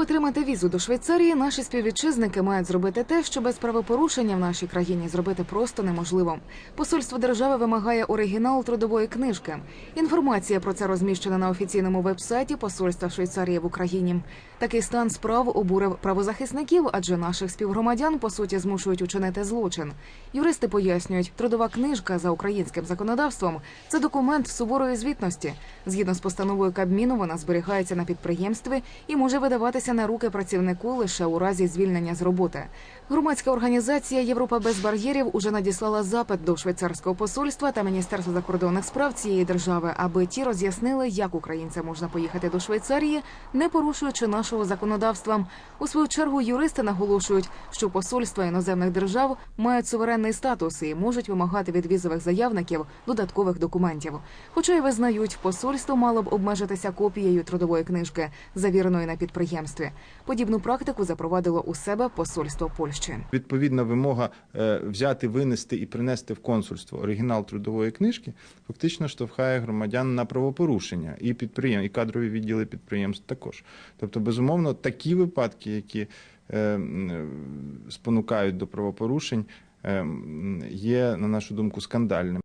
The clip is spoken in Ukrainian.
отримати візу до Швейцарії, наші співвітчизники мають зробити те, що без правопорушення в нашій країні зробити просто неможливо. Посольство держави вимагає оригінал трудової книжки. Інформація про це розміщена на офіційному вебсайті Посольства Швейцарії в Україні. Такий стан справ обурив правозахисників, адже наших співгромадян по суті змушують учинити злочин. Юристи пояснюють, трудова книжка за українським законодавством це документ суворої звітності. Згідно з постановою Кабміну, вона зберігається на підприємстві і може видаватися на руки працівнику лише у разі звільнення з роботи. Громадська організація Європа без бар'єрів уже надіслала запит до швейцарського посольства та міністерства закордонних справ цієї держави, аби ті роз'яснили, як українцям можна поїхати до Швейцарії, не порушуючи нашого законодавства. У свою чергу юристи наголошують, що посольства іноземних держав мають суверенний статус і можуть вимагати від візових заявників додаткових документів. Хоча й визнають, посольство мало б обмежитися копією трудової книжки, завіреної на підприємстві. Подібну практику запровадило у себе посольство Польщі. Відповідна вимога е, взяти, винести і принести в консульство оригінал трудової книжки фактично штовхає громадян на правопорушення і підприєм, і кадрові відділи підприємств також. Тобто, безумовно, такі випадки, які е, спонукають до правопорушень, е, є, на нашу думку, скандальними.